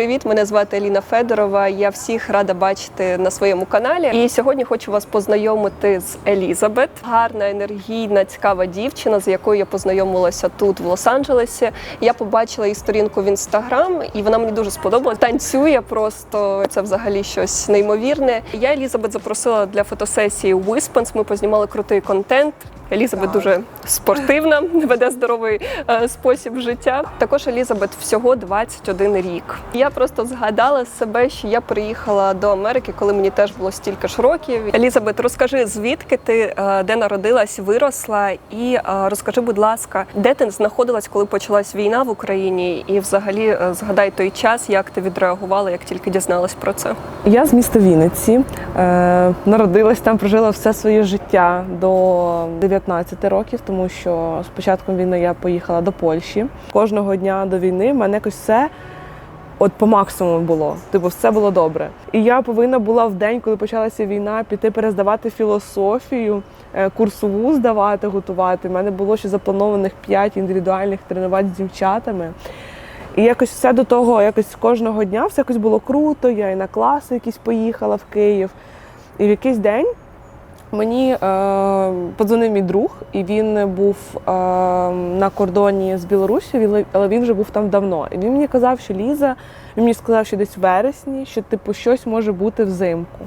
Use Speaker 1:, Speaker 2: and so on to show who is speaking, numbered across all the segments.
Speaker 1: привіт! Мене звати Еліна Федорова. Я всіх рада бачити на своєму каналі. І сьогодні хочу вас познайомити з Елізабет. Гарна, енергійна, цікава дівчина, з якою я познайомилася тут, в Лос-Анджелесі. Я побачила її сторінку в інстаграм, і вона мені дуже сподобалась. Танцює просто це взагалі щось неймовірне. Я Елізабет запросила для фотосесії Wispens. Ми познімали крутий контент. Елізабет дуже спортивна, веде здоровий е, спосіб життя. Також Елізабет всього 21 рік. Я просто згадала себе, що я приїхала до Америки, коли мені теж було стільки ж років. Елізабет, розкажи, звідки ти е, де народилась, виросла, і е, розкажи, будь ласка, де ти знаходилась, коли почалась війна в Україні, і взагалі е, згадай той час, як ти відреагувала, як тільки дізналась про це.
Speaker 2: Я з міста Вінниці. Е, народилась там, прожила все своє життя до 19 років, тому що з початком війни я поїхала до Польщі. Кожного дня до війни в мене якось все от по максимуму було. Типу, все було добре. І я повинна була в день, коли почалася війна, піти перездавати філософію, е, курсову здавати, готувати. У мене було ще запланованих 5 індивідуальних тренувань з дівчатами. І якось все до того, якось кожного дня все якось було круто. Я і на класи якісь поїхала в Київ. І в якийсь день мені е, подзвонив мій друг, і він був е, на кордоні з Білорусі, але він вже був там давно. І він мені казав, що Ліза, він мені сказав, що десь в вересні, що типу щось може бути взимку.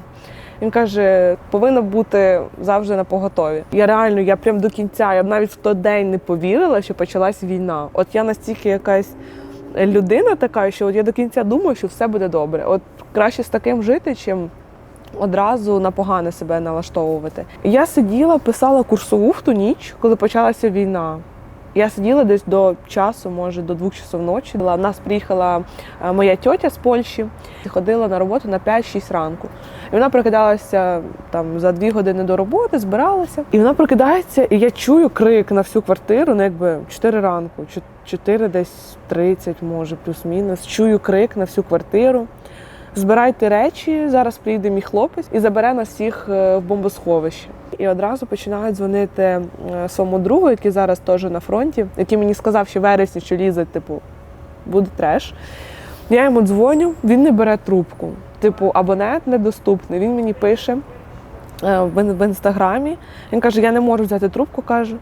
Speaker 2: Він каже, повинна бути завжди на поготові. Я реально, я прям до кінця, я навіть в той день не повірила, що почалась війна. От я настільки якась людина така, що от я до кінця думаю, що все буде добре. От краще з таким жити, чим одразу на погане себе налаштовувати. Я сиділа, писала курсову в ту ніч, коли почалася війна. Я сиділа десь до часу, може до двох часов ночі. У нас приїхала е, моя тьотя з Польщі і ходила на роботу на 5-6 ранку. І вона прокидалася там за дві години до роботи, збиралася. І вона прокидається, і я чую крик на всю квартиру, ну якби 4 ранку, 4 десь 30, може, плюс-мінус. Чую крик на всю квартиру. Збирайте речі, зараз приїде мій хлопець і забере нас всіх е, в бомбосховище. І одразу починають дзвонити е, своєму другу, який зараз теж на фронті, який мені сказав, що вересні, що лізе, типу, буде треш. Я йому дзвоню, він не бере трубку. Типу, абонент недоступний. Він мені пише е, в інстаграмі. Він каже: Я не можу взяти трубку, каже.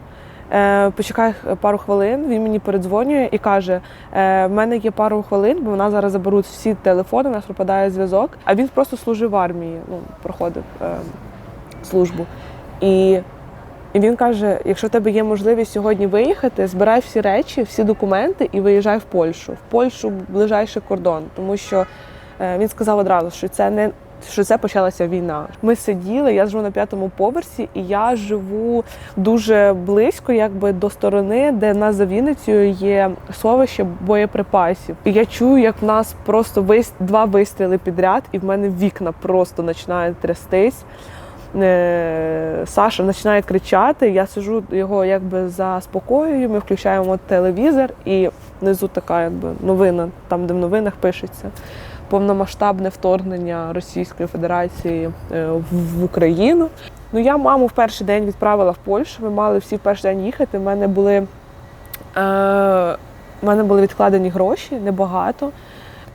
Speaker 2: Е, Почекай пару хвилин, він мені передзвонює і каже: е, в мене є пару хвилин, бо вона зараз заберуть всі телефони, у нас пропадає зв'язок. А він просто служив в армії, ну, проходив е, службу. І, і він каже: якщо в тебе є можливість сьогодні виїхати, збирай всі речі, всі документи і виїжджай в Польщу. В Польщу ближайший кордон, тому що е, він сказав одразу, що це не що це почалася війна. Ми сиділи, я живу на п'ятому поверсі, і я живу дуже близько, якби до сторони, де в нас за Вінницею є сховище боєприпасів. І я чую, як в нас просто вис... два вистріли підряд, і в мене вікна просто починають трястись. Е, Саша починає кричати. Я сижу його якби заспокоюю. Ми включаємо телевізор, і внизу така якби новина, там де в новинах пишеться повномасштабне вторгнення Російської Федерації е, в- Україну. Ну я маму в перший день відправила в Польщу. Ми мали всі в перший день їхати. У мене були, е, в мене були відкладені гроші, небагато.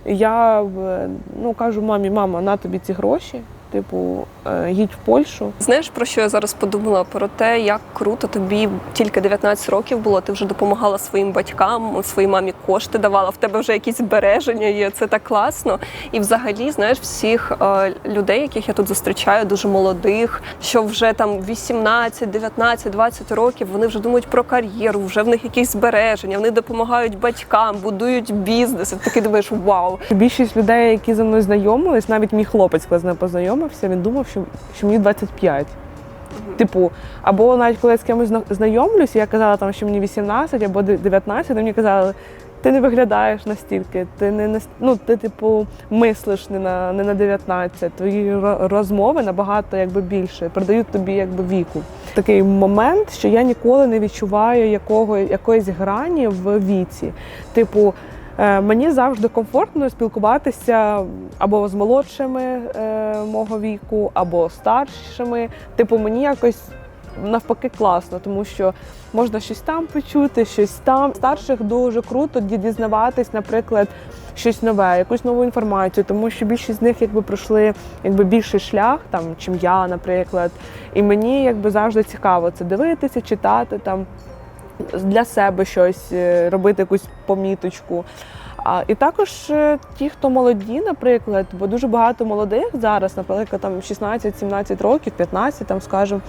Speaker 2: Я е, ну, кажу мамі, мама, на тобі ці гроші. Типу, е, їдь в Польщу.
Speaker 1: Знаєш про що я зараз подумала? Про те, як круто тобі тільки 19 років було. Ти вже допомагала своїм батькам, своїй мамі кошти давала. В тебе вже якісь збереження є. Це так класно. І взагалі, знаєш, всіх е, людей, яких я тут зустрічаю, дуже молодих, що вже там 18, 19, 20 років, вони вже думають про кар'єру, вже в них якісь збереження. Вони допомагають батькам, будують бізнес. І ти такий думаєш, вау.
Speaker 2: Більшість людей, які зі мною знайомились, навіть мій хлопець, коли з ним познайомився, він думав, що, що мені 25. Типу, або навіть коли я з кимось зна- знайомлюся, я казала там, що мені 18 або 19, вони мені казали, ти не виглядаєш настільки, ти не ну, ти, типу, мислиш не на не на 19, твої розмови набагато якби більше, передають тобі якби віку. Такий момент, що я ніколи не відчуваю якого, якоїсь грані в віці. Типу, Мені завжди комфортно спілкуватися або з молодшими е, мого віку, або старшими. Типу, мені якось навпаки класно, тому що можна щось там почути, щось там. Старших дуже круто дізнаватись, наприклад, щось нове, якусь нову інформацію, тому що більшість з них якби пройшли якби більший шлях, там чим я, наприклад. І мені якби завжди цікаво це дивитися, читати там для себе щось, е, робити якусь поміточку. А, і також е, ті, хто молоді, наприклад, бо дуже багато молодих зараз, наприклад, там 16-17 років, 15, там скажімо,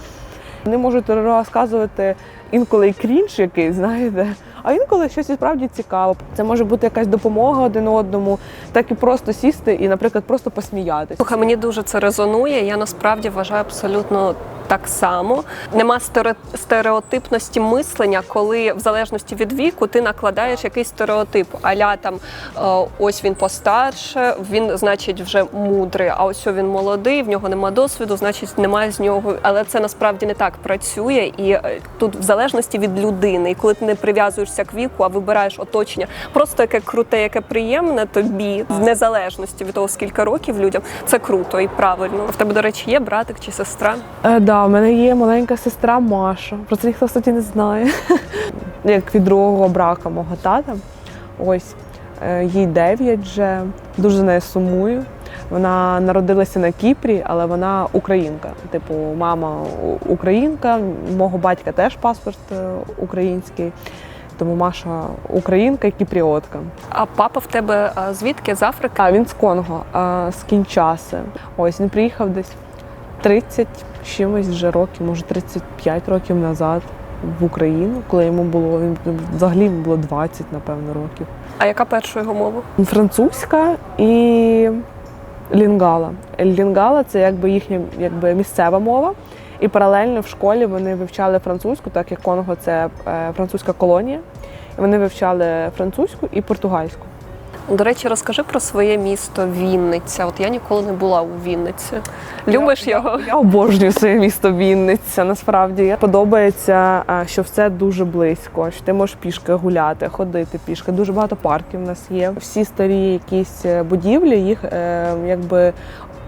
Speaker 2: вони можуть розказувати інколи крінж якийсь, знаєте, а інколи щось і справді цікаво. Це може бути якась допомога один одному, так і просто сісти і, наприклад, просто посміятися.
Speaker 1: Слухай, мені дуже це резонує. Я насправді вважаю абсолютно так само. Нема стере- стереотипності мислення, коли в залежності від віку ти накладаєш якийсь стереотип. Аля там е, ось він постарше, він значить вже мудрий. А ось він молодий, в нього нема досвіду, значить немає з нього. Але це насправді не так працює. І е, тут в залежності від людини, і коли ти не прив'язуєшся к віку, а вибираєш оточення, просто яке круте, яке приємне тобі, в незалежності від того, скільки років людям, це круто і правильно. В тебе, до речі, є братик чи сестра?
Speaker 2: Е, да, в мене є маленька сестра Маша. Про це ніхто кстати, не знає. Як від другого брака мого тата. Ось е, їй 9 вже. Дуже за нею сумую. Вона народилася на Кіпрі, але вона українка. Типу, мама українка, мого батька теж паспорт е, український. Тому Маша українка і кіпріотка.
Speaker 1: А папа в тебе звідки з Африки?
Speaker 2: А він з Конго, з Кінчаси. Ось він приїхав десь 30 чимось вже років, може 35 років назад в Україну, коли йому було він взагалі йому було 20, напевно, років.
Speaker 1: А яка перша його мова?
Speaker 2: Французька і лінгала. Лінгала це якби їхня якби місцева мова. І паралельно в школі вони вивчали французьку, так як Конго це е, французька колонія. Вони вивчали французьку і португальську.
Speaker 1: До речі, розкажи про своє місто Вінниця. От я ніколи не була у Вінниці. Любиш його?
Speaker 2: Я обожнюю своє місто Вінниця. Насправді подобається, що все дуже близько. Що ти можеш пішки гуляти, ходити пішки. Дуже багато парків у нас є. Всі старі якісь е, будівлі їх е, якби.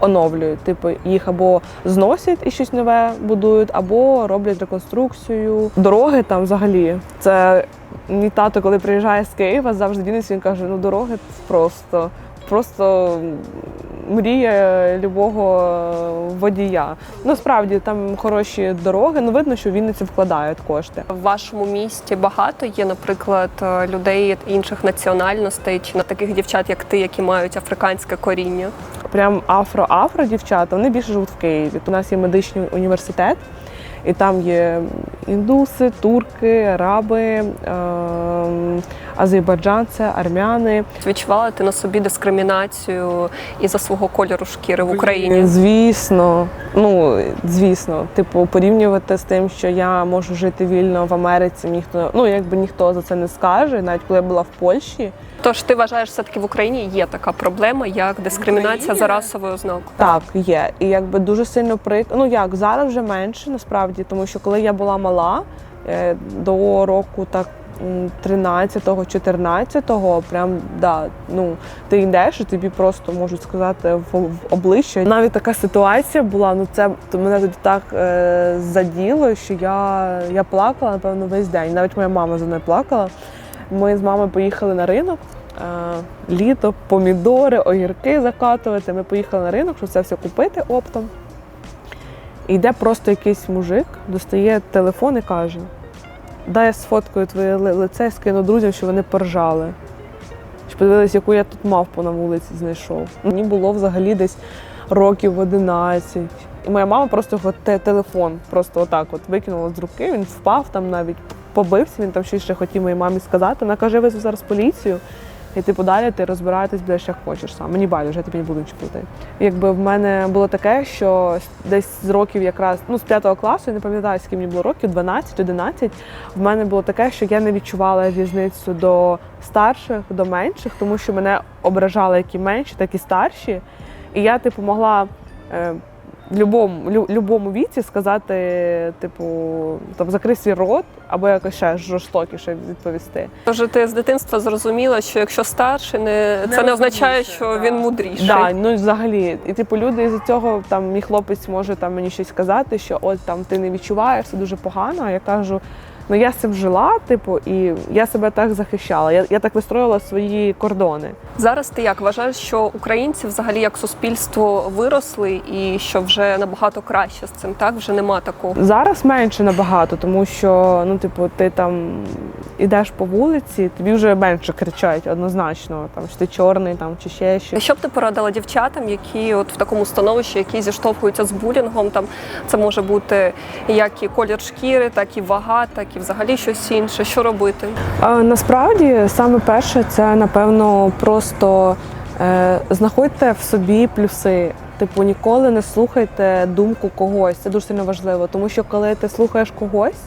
Speaker 2: Оновлюють, типу їх або зносять і щось нове будують, або роблять реконструкцію. Дороги там взагалі. Це мій тато, коли приїжджає з Києва, завжди Вінницю, він каже: ну дороги просто, просто мрія любого водія. Ну справді там хороші дороги. Ну видно, що в Вінниці вкладають кошти.
Speaker 1: В вашому місті багато є, наприклад, е, людей інших національностей чи на таких дівчат, як ти, які мають африканське коріння.
Speaker 2: Прям афро-афро дівчата. Вони більше живуть в Києві. У нас є медичний університет. І там є індуси, турки, араби, ем, азербайджанці, армяни.
Speaker 1: Відчувала ти на собі дискримінацію із-за свого кольору шкіри в Україні?
Speaker 2: Звісно, ну звісно, типу, порівнювати з тим, що я можу жити вільно в Америці, ніхто ну якби ніхто за це не скаже. Навіть коли я була в Польщі,
Speaker 1: Тож ти вважаєш, все таки в Україні є така проблема, як дискримінація за расовою ознакою?
Speaker 2: так є. І якби дуже сильно прик... Ну як зараз вже менше насправді, тому що коли я була мала е, до року так. 13-го, 14-го, прям да, ну ти йдеш і тобі просто можуть сказати в, в обличчя. Навіть така ситуація була. Ну це то мене тоді так е, заділо, що я, я плакала напевно весь день. Навіть моя мама за мною плакала. Ми з мамою поїхали на ринок. е, Літо, помідори, огірки закатувати. Ми поїхали на ринок, щоб це все купити оптом. І йде просто якийсь мужик, достає телефон і каже: дай я сфоткаю твоє лице скину друзям, що вони поржали. Щоб подивилися, яку я тут мавпу на вулиці знайшов. Мені було взагалі десь років 11. І моя мама просто його телефон просто отак от викинула з руки, він впав там навіть, побився, він там щось ще хотів моїй мамі сказати. Вона каже, я визву зараз поліцію. І типу далі ти розбираєтесь будеш як хочеш сам. Мені байдуже, я тобі не буду нічого. Якби в мене було таке, що десь з років якраз ну з п'ятого класу, я не пам'ятаю, скільки мені було років, 12-11, в мене було таке, що я не відчувала різницю до старших, до менших, тому що мене ображали як і менші, так і старші. І я, типу, могла. В любому, лю, любому віці сказати, типу, там закрий свій рот, або якось ще жорстокіше відповісти.
Speaker 1: Тож ти з дитинства зрозуміла, що якщо старший, не, це не означає, що
Speaker 2: да.
Speaker 1: він мудріший.
Speaker 2: Да, ну взагалі. І типу люди з цього там мій хлопець може там мені щось сказати, що от там ти не відчуваєш, це дуже погано. А я кажу: Ну я з цим жила, типу, і я себе так захищала. Я, я так вистроїла свої кордони.
Speaker 1: Зараз ти як вважаєш, що українці взагалі як суспільство виросли і що вже набагато краще з цим, так вже нема такого.
Speaker 2: Зараз менше набагато, тому що ну, типу, ти там ідеш по вулиці, тобі вже менше кричать однозначно, там що ти чорний там чи ще щось.
Speaker 1: Що б ти порадила дівчатам, які от в такому становищі, які зіштовхуються з булінгом? Там це може бути як і колір шкіри, так і вага, так і взагалі щось інше. Що робити?
Speaker 2: Насправді, саме перше, це напевно просто е, знаходьте в собі плюси. Типу, ніколи не слухайте думку когось. Це дуже сильно важливо, тому що коли ти слухаєш когось,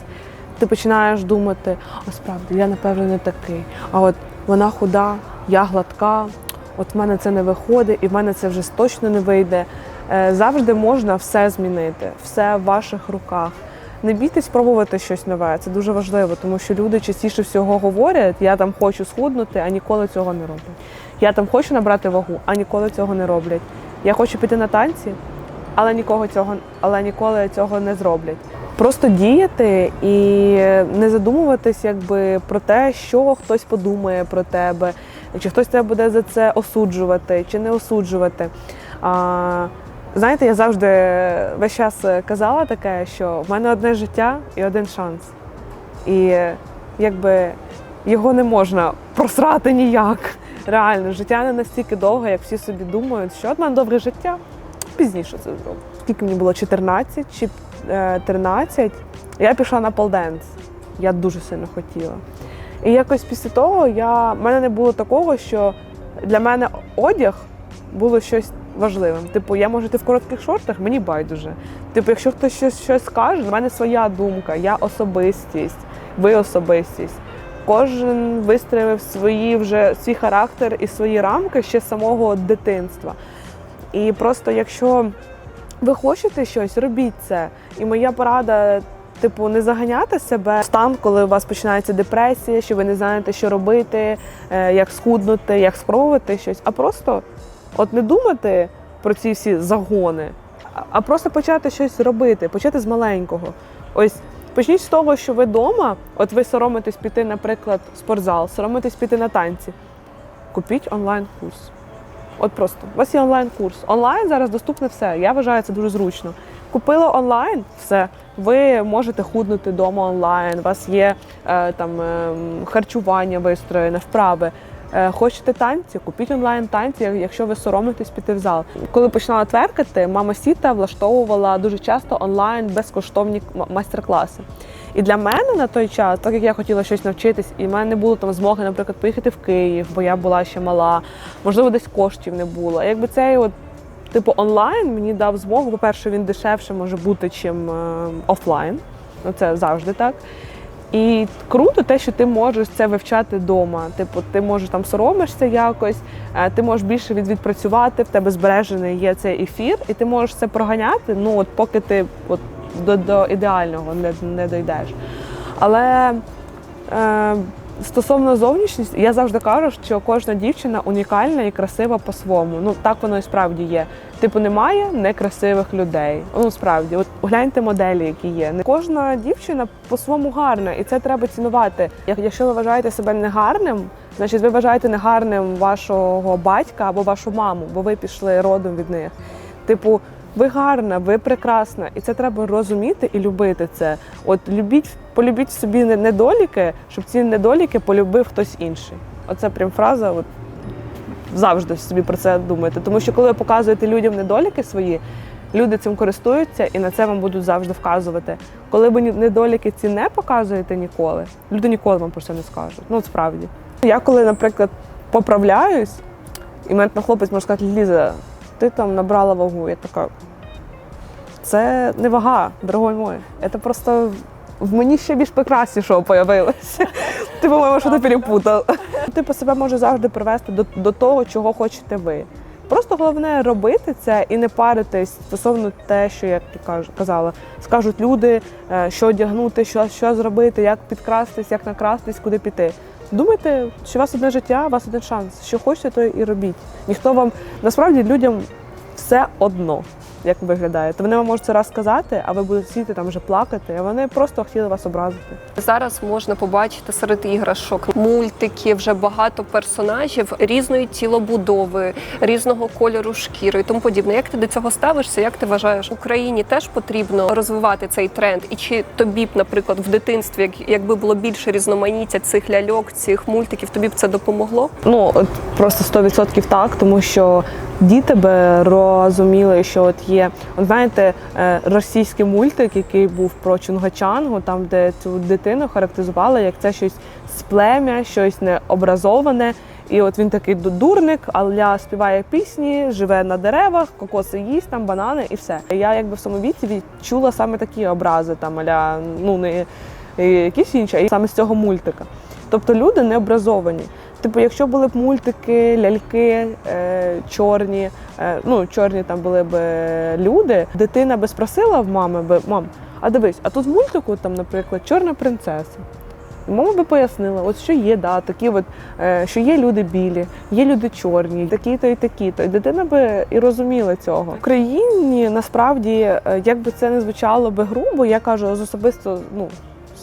Speaker 2: ти починаєш думати, а справді я напевно не такий. А от вона худа, я гладка, от в мене це не виходить, і в мене це вже точно не вийде. Е, завжди можна все змінити, все в ваших руках. Не бійтесь спробувати щось нове. Це дуже важливо, тому що люди частіше всього говорять, я там хочу схуднути, а ніколи цього не роблять. Я там хочу набрати вагу, а ніколи цього не роблять. Я хочу піти на танці, але нікого цього, але ніколи цього не зроблять. Просто діяти і не задумуватись якби про те, що хтось подумає про тебе, чи хтось тебе буде за це осуджувати чи не осуджувати. А, знаєте, я завжди весь час казала таке, що в мене одне життя і один шанс. І якби його не можна просрати ніяк. Реально, життя не настільки довге, як всі собі думають, що от мене довге життя, пізніше це зроблю. Скільки мені було 14 чи е, 13, я пішла на полденс. Я дуже сильно хотіла. І якось після того я, в мене не було такого, що для мене одяг було щось важливим. Типу, я можу йти в коротких шортах, мені байдуже. Типу, якщо хтось щось, щось скаже, в мене своя думка, я особистість, ви особистість. Кожен вистроїв свої вже свій характер і свої рамки ще з самого дитинства. І просто якщо ви хочете щось, робіть це. І моя порада, типу, не заганяти себе в стан, коли у вас починається депресія, що ви не знаєте, що робити, е, як схуднути, як спробувати щось, а просто от не думати про ці всі загони, а- просто почати щось робити, почати з маленького. Ось почніть з того, що ви вдома, от ви соромитесь піти, наприклад, в спортзал, соромитесь піти на танці. Купіть онлайн-курс. От просто у вас є онлайн-курс. Онлайн зараз доступне все. Я вважаю це дуже зручно. Купила онлайн, все. Ви можете худнути вдома онлайн. У вас є е, там е, харчування вистроєне, вправи. Е, хочете танці? Купіть онлайн танці, якщо ви соромитесь піти в зал. Коли починала тверкати, мама Сіта влаштовувала дуже часто онлайн безкоштовні майстер-класи. І для мене на той час, так як я хотіла щось навчитись, і в мене не було там змоги, наприклад, поїхати в Київ, бо я була ще мала, можливо, десь коштів не було. Якби цей от типу онлайн мені дав змогу. По-перше, він дешевше може бути, чим е, офлайн. Ну це завжди так. І круто те, що ти можеш це вивчати вдома. Типу, ти можеш там соромишся якось, е, ти можеш більше від, відпрацювати, в тебе збережений є цей ефір, і ти можеш це проганяти, ну от поки ти от, до, до ідеального не, не дійдеш. Але е, стосовно зовнішності, я завжди кажу, що кожна дівчина унікальна і красива по-своєму. Ну так воно і справді є. Типу, немає некрасивих людей. Ну справді, от гляньте моделі, які є. Не кожна дівчина по-своєму гарна, і це треба цінувати. Як- Якщо ви вважаєте себе негарним, значить ви вважаєте негарним вашого батька або вашу маму, бо ви пішли родом від них. Типу, ви гарна, ви прекрасна, і це треба розуміти і любити це. От любіть, полюбіть собі недоліки, щоб ці недоліки полюбив хтось інший. Оце прям фраза. От завжди собі про це думайте. Тому що коли ви показуєте людям недоліки свої, люди цим користуються і на це вам будуть завжди вказувати. Коли ви недоліки ці не показуєте ніколи, люди ніколи вам про це не скажуть. Ну, справді. Я коли, наприклад, поправляюсь, і мене там хлопець може сказати, Ліза, ти там набрала вагу. Я така. Це не вага, дорогой мой. Це просто в мені ще більш прекраснішого появилося. Ти, по-моєму, що ти перепутав. Типу себе може завжди привести до, до того, чого хочете ви. Просто головне робити це і не паритись стосовно те, що як ти казала, скажуть люди, е, що одягнути, що, що зробити, як підкрастись, як накрастись, куди піти. Думайте, що у вас одне життя, у вас один шанс. Що хочете, то і робіть. Ніхто вам насправді людям все одно. Як ви виглядаєте. Вони вам можуть це раз сказати, а ви будете сидіти там вже плакати, а вони просто хотіли вас образити.
Speaker 1: Зараз можна побачити серед іграшок мультики, вже багато персонажів різної тілобудови, різного кольору шкіри і тому подібне. Як ти до цього ставишся? Як ти вважаєш, Україні теж потрібно розвивати цей тренд? І чи тобі б, наприклад, в дитинстві, як- якби було більше різноманіття цих ляльок, цих мультиків, тобі б це допомогло?
Speaker 2: Ну от просто 100% так, тому що діти би розуміли, що от є, от знаєте, е, російський мультик, який був про Чунгачангу, там де цю дитину характеризували як це щось з плем'я, щось необразоване. І от він такий ду- дурник, але співає пісні, живе на деревах, кокоси їсть, там банани і все. Я якби в своєму віці відчула саме такі образи, там аля ну не якісь інші, а саме з цього мультика. Тобто люди не образовані. Типу, якщо були б мультики, ляльки е, чорні, е, ну чорні там були б е, люди, дитина би спросила в мами би мам, а дивись, а тут в мультику там, наприклад, чорна принцеса. І Мама би пояснила, от що є, да, такі от, е, що є люди білі, є люди чорні, такі-то і такі-то. І дитина би і розуміла цього. В Україні насправді, е, як би це не звучало би грубо, я кажу з особисто ну,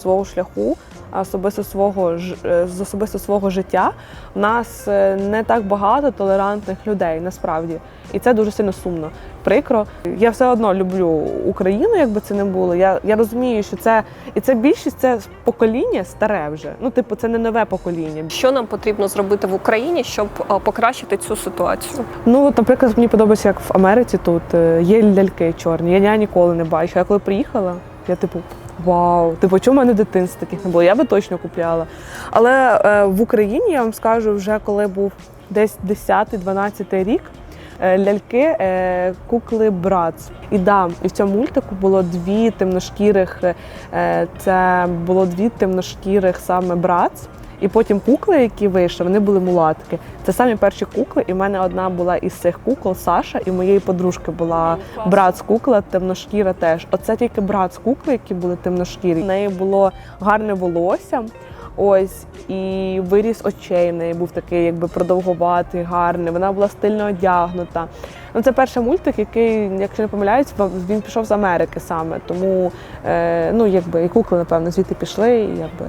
Speaker 2: свого шляху, особисто свого е, з особисто свого життя, у нас е, не так багато толерантних людей насправді. І це дуже сильно сумно. Прикро. Я все одно люблю Україну, якби це не було. Я, я розумію, що це і це більшість це покоління старе вже. Ну, типу, це не нове покоління.
Speaker 1: Що нам потрібно зробити в Україні, щоб покращити цю ситуацію?
Speaker 2: Ну, наприклад, мені подобається, як в Америці тут е, є ляльки чорні. Я, я ніколи не бачила. Я коли приїхала, я типу. Вау, типу, чому в мене дитинства таких не було? Я би точно купляла. Але е, в Україні я вам скажу, вже коли був десь 10-12 рік, е, ляльки е, кукли Братс. І да, і в цьому мультику було дві темношкірих, е, це було дві темношкірих саме Брац. І потім кукли, які вийшли, вони були мулатки. Це самі перші кукли. І в мене одна була із цих кукол Саша, і моєї подружки була брат з кукла, темношкіра теж. Оце тільки брат з кукли, які були темношкірі. В неї було гарне волосся. Ось і виріс очей. В неї був такий, якби продовгуватий, гарний. Вона була стильно одягнута. Ну, це перший мультик, який, якщо не помиляюсь, він пішов з Америки саме. Тому е, ну, якби і кукли, напевно, звідти пішли, і якби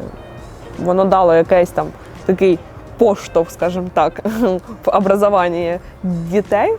Speaker 2: воно дало якийсь там такий поштовх, скажімо так, в образованні дітей е,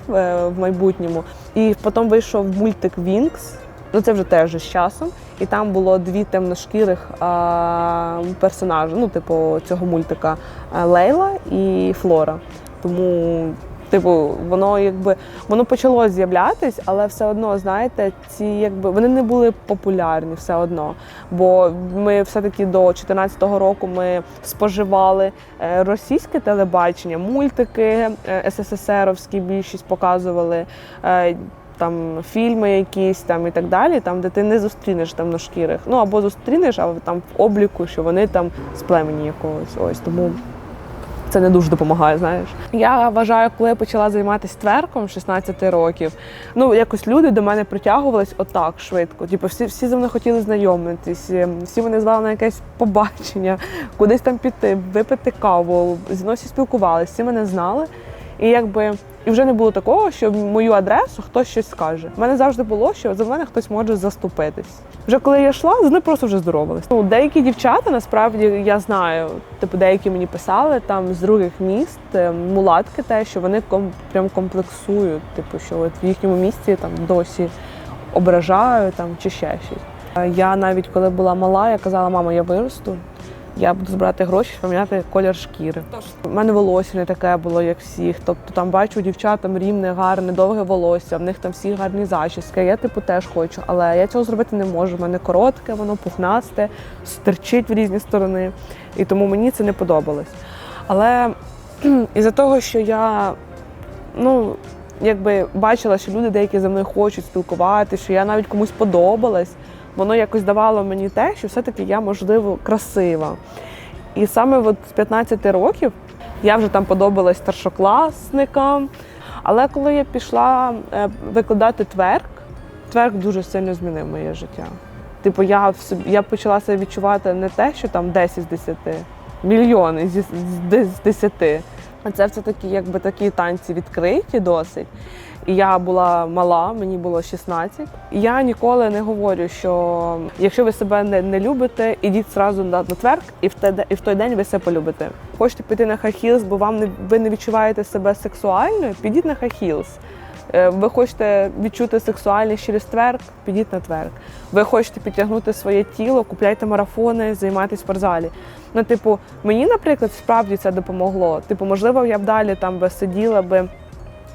Speaker 2: в майбутньому. І потім вийшов мультик Вінкс. Ну це вже теж з часом. І там було дві темношкірих а, персонажі, ну, типу, цього мультика Лейла і Флора. Тому, типу, воно якби воно почало з'являтись, але все одно, знаєте, ці якби вони не були популярні все одно. Бо ми все-таки до 2014 року ми споживали е, російське телебачення, мультики е, СССРовські більшість показували. е, Там фільми якісь там і так далі, там де ти не зустрінеш темношкірих. Ну або зустрінеш, але там в обліку, що вони там з племені якогось. Ось тому це не дуже допомагає, знаєш. Я вважаю, коли я почала займатися тверком 16 років, ну якось люди до мене притягувались отак швидко. Типу, всі, всі за мною хотіли знайомитись, ем, всі мене звали на якесь побачення, кудись там піти, випити каву, зі мною всі спілкувалися, всі мене знали. І якби і вже не було такого, що мою адресу хтось щось скаже. У мене завжди було, що за мене хтось може заступитись. Вже коли я йшла, з ними просто вже здоровались. Ну, деякі дівчата, насправді я знаю, типу, деякі мені писали там з других міст, е, мулатки, те, що вони ком, прям комплексують, типу, що от в їхньому місті там досі ображають там чи ще щось. Е, Я навіть коли була мала, я казала, мама, я виросту. Я буду збирати гроші, щоб поміняти колір шкіри. У мене волосся не таке було, як всіх. Тобто там бачу дівчат там рівне, гарне, довге волосся, в них там всі гарні зачіски. Я типу теж хочу, але я цього зробити не можу. У мене коротке, воно пухнасте, стерчить в різні сторони. І тому мені це не подобалось. Але із-за того, що я ну, якби бачила, що люди деякі за мною хочуть спілкуватися, що я навіть комусь подобалась, воно якось давало мені те, що все-таки я, можливо, красива. І саме от з 15 років я вже там подобалась старшокласникам. Але коли я пішла е, викладати тверк, тверк дуже сильно змінив моє життя. Типу, я в собі я почала себе відчувати не те, що там 10 з 10, мільйони з де- з 10. А це все таки якби такі танці відкриті досить. Я була мала, мені було 16. Я ніколи не говорю, що якщо ви себе не, не любите, ідіть зразу на, на тверк, і в, те, і в той день ви все полюбите. Хочете піти на хай-хілс, бо вам не ви не відчуваєте себе сексуальною, підіть на хай-хілс. Е, Ви хочете відчути сексуальність через тверк, підіть на тверк. Ви хочете підтягнути своє тіло, купляйте марафони, займайтесь в спортзалі. Ну, типу, мені, наприклад, справді це допомогло. Типу, можливо, я б далі там би сиділа би.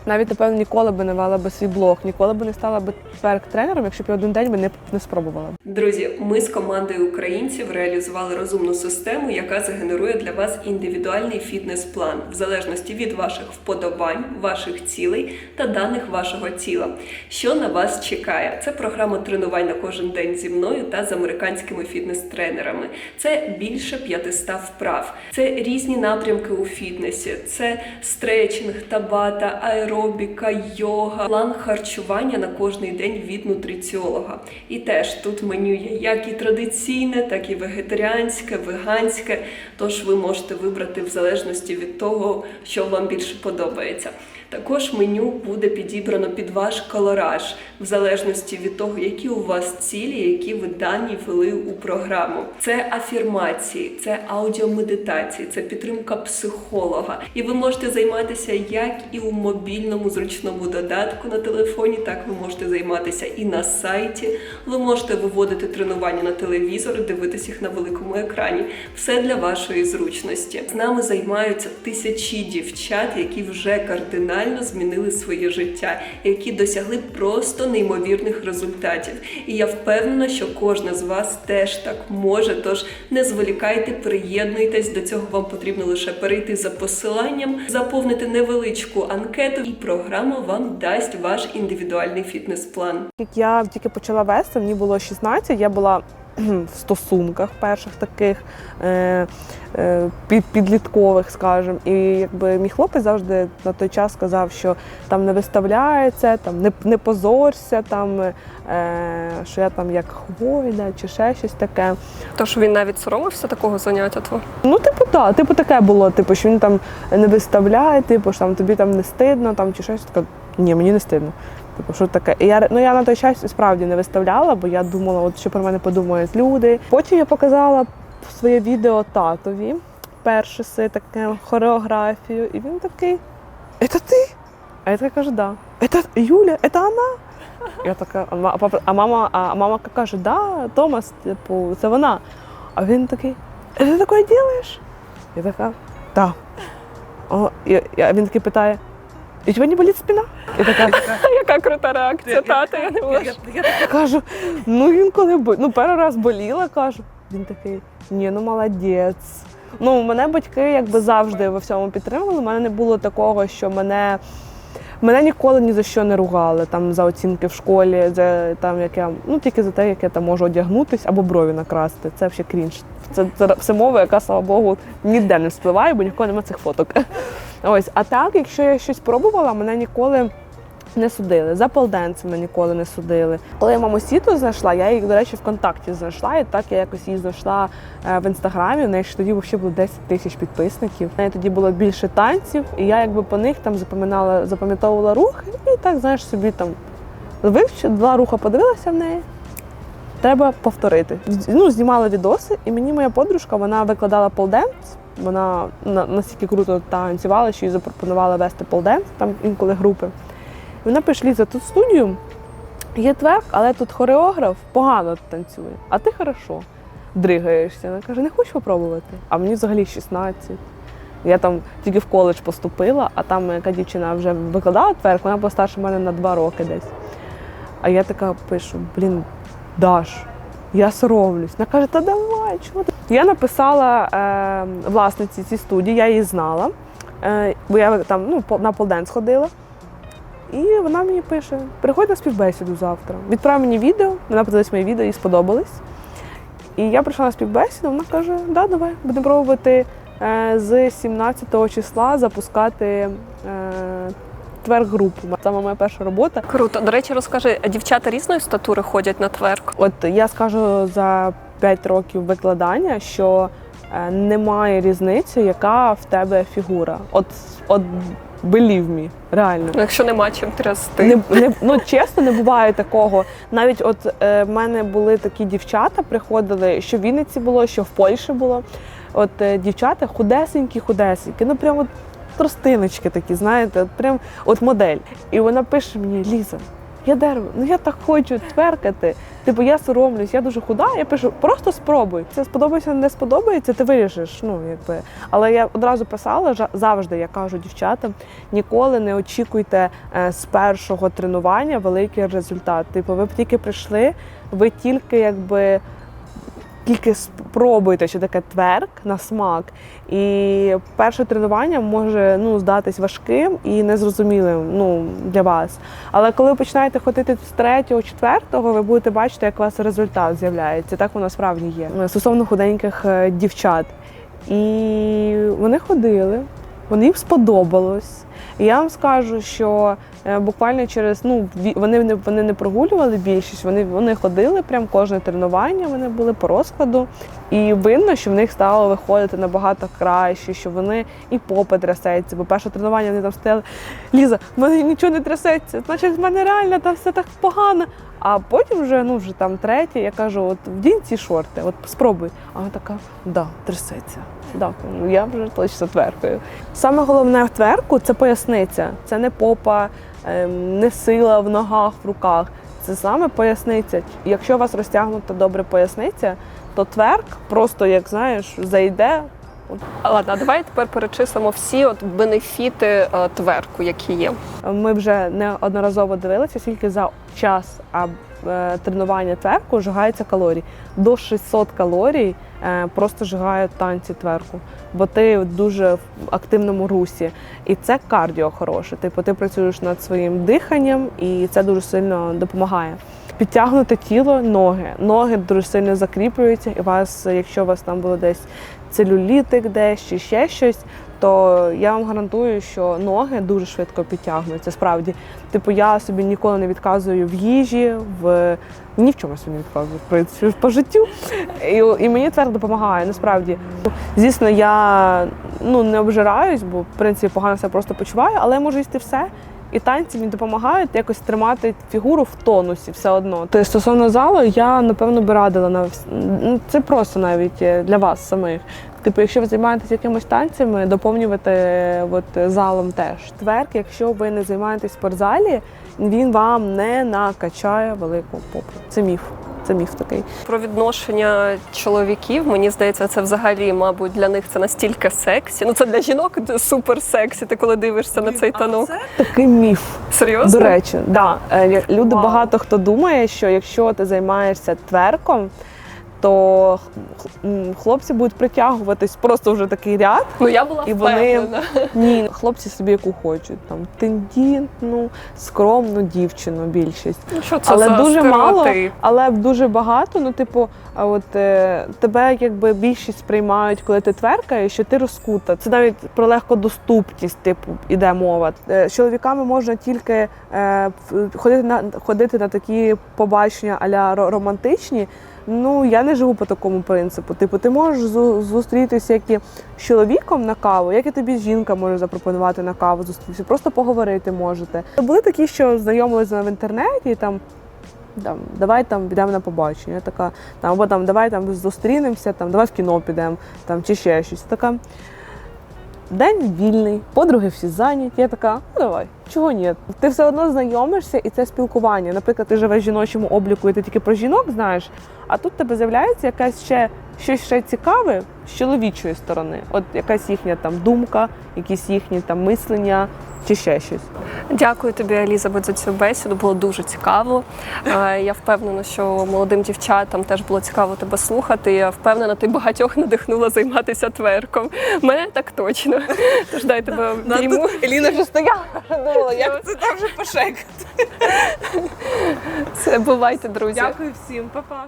Speaker 2: Навіть напевно ніколи би не вела би свій блог, ніколи би не стала би тверк тренером, якщо б я один день би не, не спробувала.
Speaker 1: Друзі, ми з командою українців реалізували розумну систему, яка загенерує для вас індивідуальний фітнес-план в залежності від ваших вподобань, ваших цілей та даних вашого тіла. Що на вас чекає? Це програма тренувань на кожен день зі мною та з американськими фітнес-тренерами. Це більше 500 вправ. Це різні напрямки у фітнесі, це стретчинг, табата, аеробіка, йога, план харчування на кожний день від нутриціолога. І теж тут меню є як і традиційне, так і вегетаріанське, веганське. Тож ви можете вибрати в залежності від того, що вам більше подобається. Також меню буде підібрано під ваш колораж, в залежності від того, які у вас цілі, які ви дані ввели у програму. Це афірмації, це аудіомедитації, це підтримка психолога. І ви можете займатися як і у мобільному зручному додатку на телефоні, так ви можете займатися і на сайті. Ви можете виводити тренування на телевізор, дивитися їх на великому екрані. Все для вашої зручності. З нами займаються тисячі дівчат, які вже кардинально змінили своє життя, які досягли просто неймовірних результатів. І я впевнена, що кожна з вас теж так може. Тож не зволікайте, приєднуйтесь. До цього вам потрібно лише перейти за посиланням, заповнити невеличку анкету, і програма вам дасть ваш індивідуальний фітнес-план.
Speaker 2: Як я тільки почала вести, мені було 16, я була в стосунках перших таких е, е, підліткових, скажімо. І якби мій хлопець завжди на той час сказав, що там не виставляється, там не, не позорся, там, е, що я там як хвойда чи ще щось таке.
Speaker 1: Тож він навіть соромився такого заняття твого?
Speaker 2: Ну, типу, так, типу, таке було, типу, що він там не виставляє, типу, що там тобі там не стидно, там чи щось таке. Ні, мені не стидно. Типу, що таке? І я, ну, я на той час справді не виставляла, бо я думала, от що про мене подумають люди. Потім я показала своє відео татові, перше си, таке хореографію, і він такий: це ти? А я така кажу, да. Это Юля, это вона? Я така, а мама, а мама каже, да, Томас, типу, це вона. А він такий, «Е, ти таке робиш? Я така, так. І він такий питає, і тебе не болить спина? Я така,
Speaker 1: Яка крута реакція, тата, я не
Speaker 2: я кажу, ну він коли бо- ну, перший раз боліла, кажу. Він такий, ні, ну молодець. Ну, мене батьки якби завжди во всьому підтримували. У мене не було такого, що мене. Мене ніколи ні за що не ругали там за оцінки в школі, за там як я ну тільки за те, як я там можу одягнутись або брові накрасти. Це взагалі крінж. Це, це все мова, яка, слава Богу, ніде не вспливає, бо ніколи немає цих фоток. Ось, а так, якщо я щось пробувала, мене ніколи не судили. За полденс мене ніколи не судили. Коли я маму Сіту знайшла, я її, до речі, ВКонтакті знайшла, і так я якось її знайшла е, в інстаграмі. У неї ж тоді взагалі було 10 тисяч підписників. У неї тоді було більше танців, і я якби по них там запам'ятовувала рухи, і так, знаєш, собі там вивчила, два руха подивилася в неї. Треба повторити. Ну, знімала відоси, і мені моя подружка вона викладала полденс. Вона настільки круто танцювала, що їй запропонувала вести полденс, там інколи групи. І вона пішла за ту студію. Є тверк, але тут хореограф погано танцює, а ти хорошо дригаєшся. Вона каже, не хочеш попробувати? А мені взагалі 16. Я там тільки в коледж поступила, а там яка дівчина вже викладала тверк, вона була старша мене на два роки десь. А я така пишу: блін, Даш, я соромлюсь. Вона каже, та давай, чого ти? Я написала е, власниці цієї студії, я її знала, е, бо я там ну, на полденс ходила. І вона мені пише: приходь на співбесіду завтра. Відправ мені відео, вона подивилась моє відео, їй сподобалось. І я прийшла на співбесіду, вона каже: да, давай, будемо пробувати е, з 17 числа запускати е, тверк-групу. Саме моя перша робота.
Speaker 1: Круто. До речі, розкажи, а дівчата різної статури ходять на тверк?
Speaker 2: От я скажу за 5 років викладання, що е, немає різниці, яка в тебе фігура. От, от believe me, реально.
Speaker 1: Ну, Якщо нема чим трясти.
Speaker 2: Не, не, ну чесно, не буває такого. Навіть от е, в мене були такі дівчата, приходили, що в Вінниці було, що в Польщі було. От е, дівчата худесенькі, худесенькі, ну прям от тростиночки такі, знаєте, от прям от модель. І вона пише мені: Ліза, я дерево, ну я так хочу тверкати. Типу, я соромлюсь, я дуже худа. Я пишу, просто спробуй. Це сподобається, не сподобається, ти вирішиш. Ну якби. Але я одразу писала завжди, я кажу дівчатам, ніколи не очікуйте е, з першого тренування великий результат. Типу, ви б тільки прийшли, ви тільки якби. Тільки спробуйте, що таке тверк на смак. І перше тренування може ну, здатись важким і незрозумілим ну, для вас. Але коли починаєте ходити з третього, четвертого, ви будете бачити, як у вас результат з'являється. Так воно справді є. Стосовно худеньких е, дівчат. І вони ходили, вони їм сподобалось. І я вам скажу, що буквально через ну вони не вони не прогулювали більшість, вони, вони ходили прям кожне тренування. Вони були по розкладу. І видно, що в них стало виходити набагато краще, що вони і попа трясеться. Бо перше тренування вони там стояли. Ліза, в мене нічого не трясеться, значить в мене реально там все так погано. А потім вже, ну вже там третє, я кажу, от вдінь ці шорти, от спробуй. А вона така, да, трясеться. Да, ну я вже точно тверкою. Саме головне в тверку це поясниця. Це не попа, не сила в ногах, в руках. Це саме поясниця. Якщо у вас розтягнута добре поясниця, то тверк просто, як знаєш, зайде.
Speaker 1: Ладно, а давай тепер перечислимо всі от бенефіти е, тверку, які є.
Speaker 2: Ми вже неодноразово дивилися, скільки за час тренування тверку зжигається калорій. До 600 калорій е, просто зжигають танці тверку, бо ти дуже в активному русі. І це кардіо хороше. Типу, ти працюєш над своїм диханням, і це дуже сильно допомагає. Підтягнуте тіло, ноги. Ноги дуже сильно закріплюються, і вас, якщо у вас там було десь целюлітик десь чи ще щось, то я вам гарантую, що ноги дуже швидко підтягнуться. Справді, типу, я собі ніколи не відказую в їжі, в ні в чому собі не відказую, в принципі, по життю. І, і мені це допомагає. Насправді, звісно, я ну не обжираюсь, бо в принципі погано себе просто почуваю, але я можу їсти все. І танці мені допомагають якось тримати фігуру в тонусі все одно. То стосовно залу, я напевно би радила на ну, це просто навіть е, для вас самих. Типу, якщо ви займаєтесь якимось танцями, доповнювати е, от, залом теж. Тверк, якщо ви не займаєтесь в спортзалі, він вам не накачає велику попу. Це міф. Це міф такий.
Speaker 1: Про відношення чоловіків, мені здається, це взагалі, мабуть, для них це настільки сексі. Ну це для жінок супер сексі. Ти коли дивишся на цей танок.
Speaker 2: Такий міф.
Speaker 1: Серйозно?
Speaker 2: До речі, да. Е, люди
Speaker 1: Вау.
Speaker 2: багато хто думає, що якщо ти займаєшся тверком, то хлопці будуть притягуватись просто вже такий ряд.
Speaker 1: Ну я була
Speaker 2: І вони- Ні, хлопці собі яку хочуть. Там тендітну, скромну дівчину більшість.
Speaker 1: Ну, що це
Speaker 2: Але
Speaker 1: за
Speaker 2: дуже мало, але дуже багато. Ну, типу, а от е, тебе якби більшість сприймають, коли ти тверкаєш, що ти розкута. Це навіть про легкодоступність, типу, іде мова. Е, з чоловіками можна тільки е, ходити на ходити на такі побачення аля ро- романтичні. Ну, я не живу по такому принципу. Типу, ти можеш зустрітися як і з чоловіком на каву, як і тобі жінка може запропонувати на каву зустрітися. Просто поговорити можете. Були такі, що знайомилися в інтернеті, і там там, давай там підемо на побачення. Така, там, або там давай там зустрінемося, там, давай в кіно підемо, там, чи ще щось. Така. День вільний, подруги всі зайняті. Я така, ну давай, чого ні? Ти все одно знайомишся, і це спілкування. Наприклад, ти живеш в жіночому обліку, і ти тільки про жінок знаєш, а тут тебе з'являється якась ще щось ще цікаве з чоловічої сторони. От якась їхня там думка, якісь їхні там мислення чи ще щось.
Speaker 1: Дякую тобі, Елізабет, за цю бесіду. Було дуже цікаво. Е, Я впевнена, що молодим дівчатам теж було цікаво тебе слухати. Я впевнена, ти багатьох надихнула займатися тверком. Мене так точно. Тож дай тебе обійму.
Speaker 2: Еліна вже стояла, думала, як це там вже пошекати.
Speaker 1: Це бувайте, друзі.
Speaker 2: Дякую всім, па-па.